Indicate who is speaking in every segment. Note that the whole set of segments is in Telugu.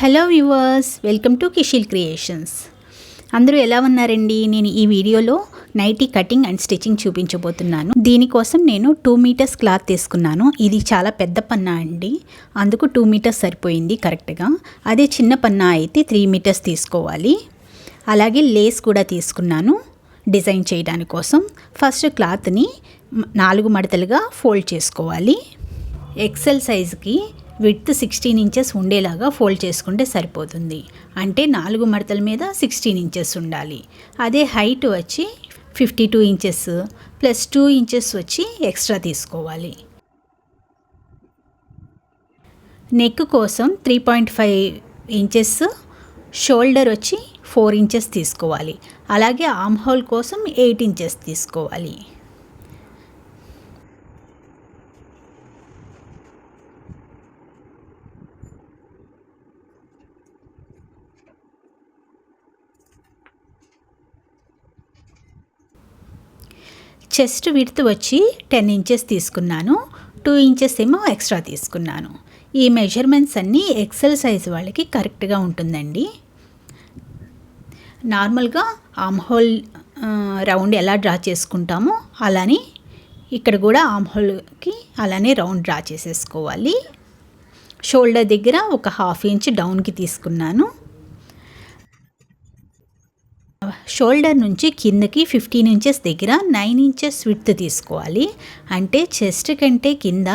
Speaker 1: Hello viewers welcome to Kishil creations అందరూ ఎలా ఉన్నారండి? నేను ఈ వీడియోలో నైటీ కటింగ్ అండ్ స్టిచ్చింగ్ చూపించబోతున్నాను. దీనికోసం నేను టూ మీటర్స్ క్లాత్ తీసుకున్నాను. ఇది చాలా పెద్ద పన్నా అండి. అందుకు టూ మీటర్స్ సరిపోయింది కరెక్ట్గా అదే చిన్న పన్నా అయితే త్రీ మీటర్స్ తీసుకోవాలి. అలాగే లేస్ కూడా తీసుకున్నాను డిజైన్ చేయడానికి కోసం. ఫస్ట్ క్లాత్ని నాలుగు మడతలుగా ఫోల్డ్ చేసుకోవాలి. ఎక్సెల్ సైజుకి విడ్త్ సిక్స్టీన్ ఇంచెస్ ఉండేలాగా ఫోల్డ్ చేసుకుంటే సరిపోతుంది. అంటే నాలుగు మడతల మీద సిక్స్టీన్ ఇంచెస్ ఉండాలి. అదే హైట్ వచ్చి fifty two inches plus two inches వచ్చి ఎక్స్ట్రా తీసుకోవాలి. నెక్ కోసం three point five inches shoulder వచ్చి ఫోర్ ఇంచెస్ తీసుకోవాలి. అలాగే ఆమ్ హోల్ కోసం ఎయిట్ ఇంచెస్ తీసుకోవాలి. చెస్ట్ విడ్త్ వచ్చి టెన్ ఇంచెస్ తీసుకున్నాను. టూ ఇంచెస్ ఏమో ఎక్స్ట్రా తీసుకున్నాను. ఈ మెజర్మెంట్స్ అన్నీ ఎక్సెల్ సైజ్ వాళ్ళకి కరెక్ట్గా ఉంటుందండి. నార్మల్గా ఆమ్ హోల్ రౌండ్ ఎలా డ్రా చేసుకుంటామో అలానే ఇక్కడ కూడా ఆమ్ హోల్కి అలానే రౌండ్ డ్రా చేసేసుకోవాలి. షోల్డర్ దగ్గర ఒక హాఫ్ ఇంచ్ డౌన్కి తీసుకున్నాను. షోల్డర్ నుంచి కిందకి ఫిఫ్టీన్ ఇంచెస్ దగ్గర నైన్ ఇంచెస్ విడ్త్ తీసుకోవాలి. అంటే చెస్ట్ కంటే కింద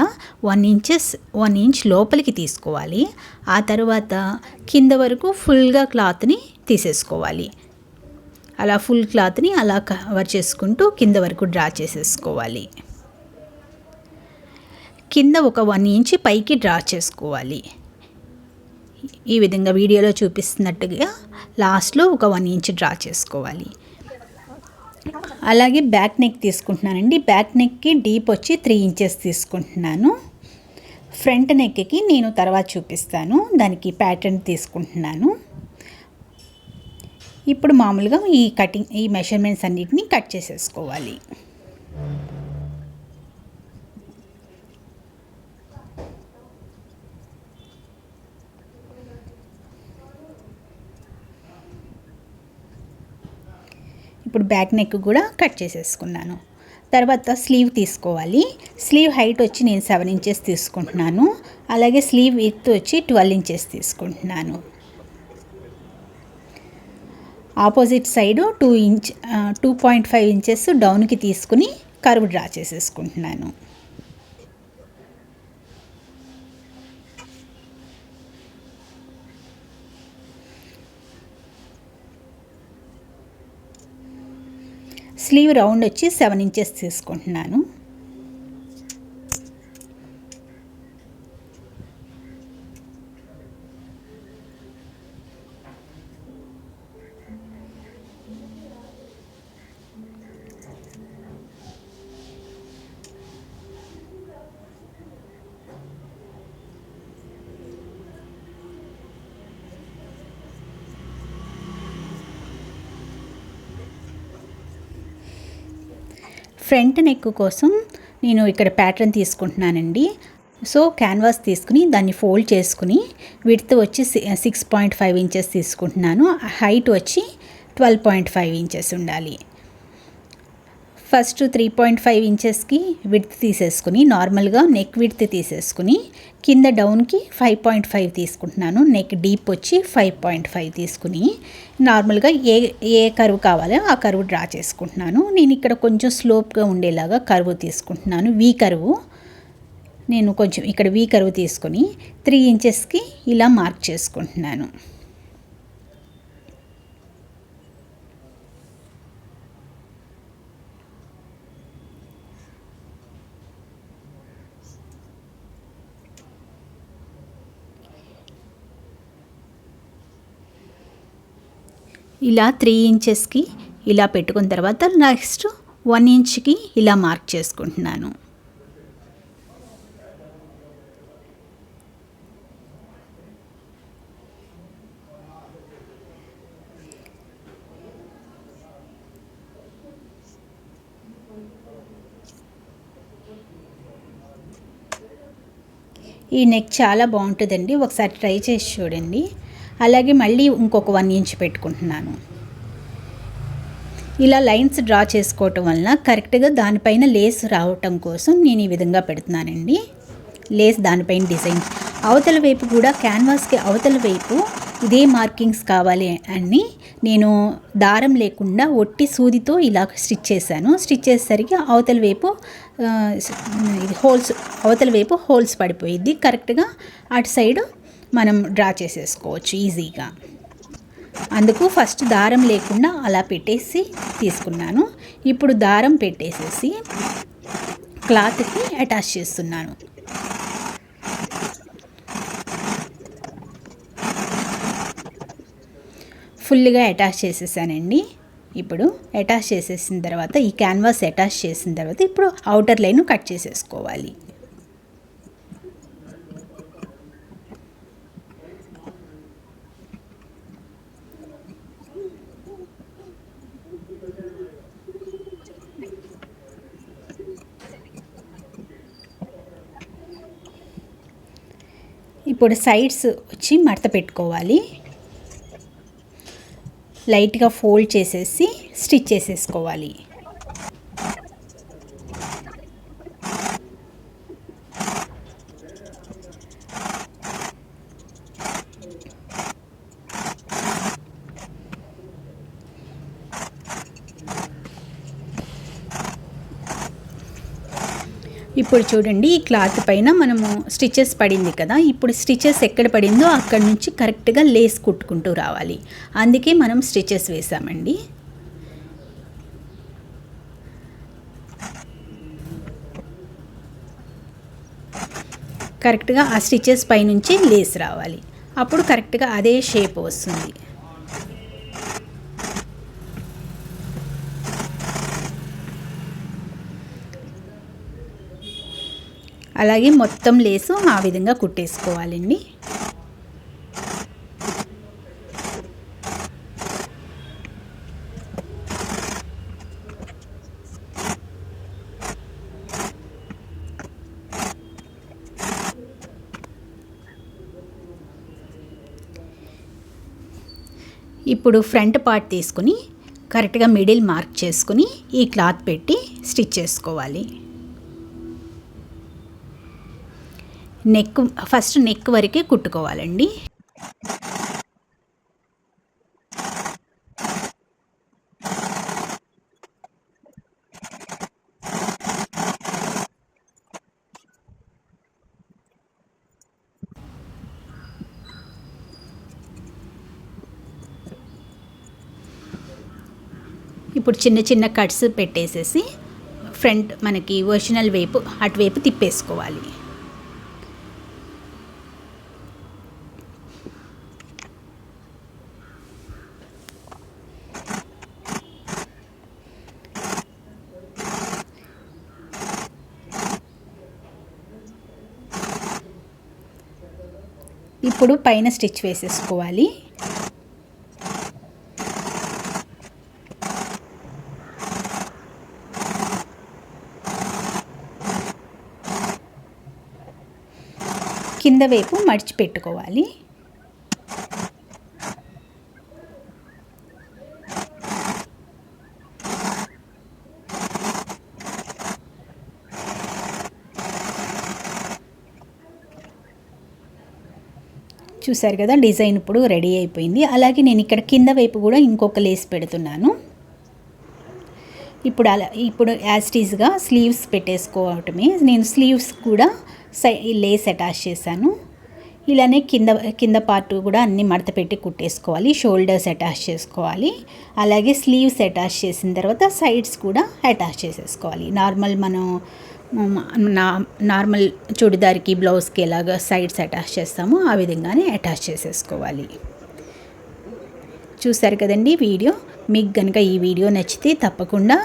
Speaker 1: వన్ ఇంచెస్ వన్ ఇంచ్ లోపలికి తీసుకోవాలి. ఆ తర్వాత కింద వరకు ఫుల్గా క్లాత్ని తీసేసుకోవాలి. అలా ఫుల్ క్లాత్ని అలా కవర్ చేసుకుంటూ కింద వరకు డ్రా చేసేసుకోవాలి. కింద ఒక వన్ ఇంచ్ పైకి డ్రా చేసుకోవాలి. ఈ విధంగా వీడియోలో చూపిస్తున్నట్టుగా లాస్ట్లో ఒక వన్ ఇంచ్ డ్రా చేసుకోవాలి. అలాగే బ్యాక్ నెక్ తీసుకుంటున్నానండి. బ్యాక్ నెక్కి డీప్ వచ్చి త్రీ ఇంచెస్ తీసుకుంటున్నాను. ఫ్రంట్ నెక్కి నేను తర్వాత చూపిస్తాను. దానికి ప్యాటర్న్ తీసుకుంటున్నాను. ఇప్పుడు మామూలుగా ఈ కటింగ్ ఈ మెషర్మెంట్స్ అన్నిటిని కట్ చేసేసుకోవాలి. ఇప్పుడు బ్యాక్ నెక్ కూడా కట్ చేసేసుకున్నాను. తర్వాత స్లీవ్ తీసుకోవాలి. స్లీవ్ హైట్ వచ్చి నేను సెవెన్ ఇంచెస్ తీసుకుంటున్నాను. అలాగే స్లీవ్ విత్ వచ్చి ట్వెల్వ్ ఇంచెస్ తీసుకుంటున్నాను. Opposite side two inch two point five inches డౌన్కి తీసుకుని కర్వ్ డ్రా చేసేసుకుంటున్నాను. స్లీవ్ రౌండ్ వచ్చి సెవెన్ ఇంచెస్ తీసుకుంటున్నాను. ఫ్రంట్ నెక్ కోసం నేను ఇక్కడ ప్యాటర్న్ తీసుకుంటున్నానండి. సో క్యాన్వాస్ తీసుకుని దాన్ని ఫోల్డ్ చేసుకుని విడ్త్ వచ్చి సిక్స్ పాయింట్ ఫైవ్ ఇంచెస్ తీసుకుంటున్నాను. హైట్ వచ్చి ట్వెల్వ్ పాయింట్ ఫైవ్ ఇంచెస్ ఉండాలి. ఫస్ట్ త్రీ పాయింట్ ఫైవ్ ఇంచెస్కి విడ్త్ తీసేసుకుని నార్మల్గా నెక్ విడ్త్ తీసేసుకుని కింద డౌన్కి ఫైవ్ పాయింట్ ఫైవ్ తీసుకుంటున్నాను. నెక్ డీప్ వచ్చి ఫైవ్ పాయింట్ ఫైవ్ తీసుకుని నార్మల్గా ఏ ఏ కరువు కావాలో ఆ కరువు డ్రా చేసుకుంటున్నాను. నేను ఇక్కడ కొంచెం స్లోప్గా ఉండేలాగా కరువు తీసుకుంటున్నాను. వీ కరువు. నేను కొంచెం ఇక్కడ వీ కరువు తీసుకొని త్రీ ఇంచెస్కి ఇలా మార్క్ చేసుకుంటున్నాను. ఇలా త్రీ ఇంచెస్కి ఇలా పెట్టుకున్న తర్వాత నెక్స్ట్ వన్ ఇంచ్కి ఇలా మార్క్ చేసుకుంటున్నాను. ఈ నెక్ చాలా బాగుంటుందండి. ఒకసారి ట్రై చేసి చూడండి. అలాగే మళ్ళీ ఇంకొక వన్ ఇంచ్ పెట్టుకుంటున్నాను. ఇలా లైన్స్ డ్రా చేసుకోవటం వలన కరెక్ట్గా దానిపైన లేస్ రావటం కోసం నేను ఈ విధంగా పెడుతున్నానండి. లేస్ దానిపైన డిజైన్ అవతల వైపు కూడా క్యాన్వాస్కి అవతల వైపు ఇదే మార్కింగ్స్ కావాలి అని నేను దారం లేకుండా ఒట్టి సూదితో ఇలా స్టిచ్ చేశాను. స్టిచ్ చేసేసరికి అవతల వైపు ఇది హోల్స్ అవతల వైపు హోల్స్ పడిపోయింది కరెక్ట్గా అటు సైడ్ మనం డ్రా చేసేసుకోవచ్చు ఈజీగా. అందుకు ఫస్ట్ దారం లేకుండా అలా పెట్టేసి తీసుకున్నాను. ఇప్పుడు దారం పెట్టేసేసి క్లాత్కి అటాచ్ చేస్తున్నాను. ఫుల్గా అటాచ్ చేసేసానండి. ఇప్పుడు అటాచ్ చేసేసిన తర్వాత ఈ క్యాన్వాస్ అటాచ్ చేసిన తర్వాత ఇప్పుడు అవుటర్ లైన్ కట్ చేసేసుకోవాలి. ఇప్పుడు సైడ్స్ వచ్చి మడత పెట్టుకోవాలి. లైట్గా ఫోల్డ్ చేసేసి స్టిచ్ చేసేసుకోవాలి. ఇప్పుడు చూడండి ఈ క్లాత్ పైన మనము స్టిచెస్ పడింది కదా ఇప్పుడు స్టిచెస్ ఎక్కడ పడిందో అక్కడ నుంచి కరెక్ట్గా లేస్ కుట్టుకుంటూ రావాలి. అందుకే మనం స్టిచెస్ వేసామండి. కరెక్ట్గా ఆ స్టిచెస్ పైనుంచి లేస్ రావాలి. అప్పుడు కరెక్ట్గా అదే షేప్ వస్తుంది. అలాగే మొత్తం లేసు ఆ విధంగా కుట్టేసుకోవాలండి. ఇప్పుడు ఫ్రంట్ పార్ట్ తీసుకుని కరెక్ట్గా మిడిల్ మార్క్ చేసుకుని ఈ క్లాత్ పెట్టి స్టిచ్ చేసుకోవాలి. నెక్ ఫస్ట్ నెక్ వరకే కుట్టుకోవాలండి. ఇప్పుడు చిన్న చిన్న కట్స్ పెట్టేసేసి ఫ్రంట్ మనకి ఒరిజినల్ వైపు అటువైపు తిప్పేసుకోవాలి. ఇప్పుడు పైన స్టిచ్ వేసేసుకోవాలి. కింద వైపు మడిచి పెట్టుకోవాలి. చూసారు కదా డిజైన్ ఇప్పుడు రెడీ అయిపోయింది. అలాగే నేను ఇక్కడ కింద వైపు కూడా ఇంకొక లేస్ పెడుతున్నాను. ఇప్పుడు అలా ఇప్పుడు యాస్టీజ్గా స్లీవ్స్ పెట్టేసుకోవటమే. నేను స్లీవ్స్ కూడా సై లేస్ అటాచ్ చేశాను. ఇలానే కింద కింద పార్ట్ కూడా అన్ని మడత పెట్టి కుట్టేసుకోవాలి. షోల్డర్స్ అటాచ్ చేసుకోవాలి. అలాగే స్లీవ్స్ అటాచ్ చేసిన తర్వాత సైడ్స్ కూడా అటాచ్ చేసేసుకోవాలి. నార్మల్ మనం నా నార్మల్ చుడిదార్కి బ్లౌజ్కి ఎలాగ సైడ్స్ అటాచ్ చేస్తామో ఆ విధంగానే అటాచ్ చేసేసుకోవాలి. చూసారు కదండి వీడియో? మీకు కనుక ఈ వీడియో నచ్చితే తప్పకుండా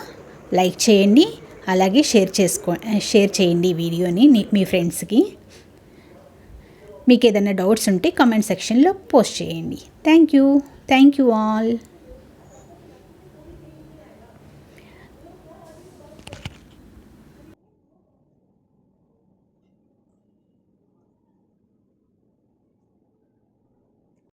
Speaker 1: లైక్ చేయండి. అలాగే షేర్ చేసుకో షేర్ చేయండి ఈ వీడియోని మీ ఫ్రెండ్స్కి మీకు ఏదైనా డౌట్స్ ఉంటే కామెంట్ సెక్షన్లో పోస్ట్ చేయండి. Thank you. Thank you all.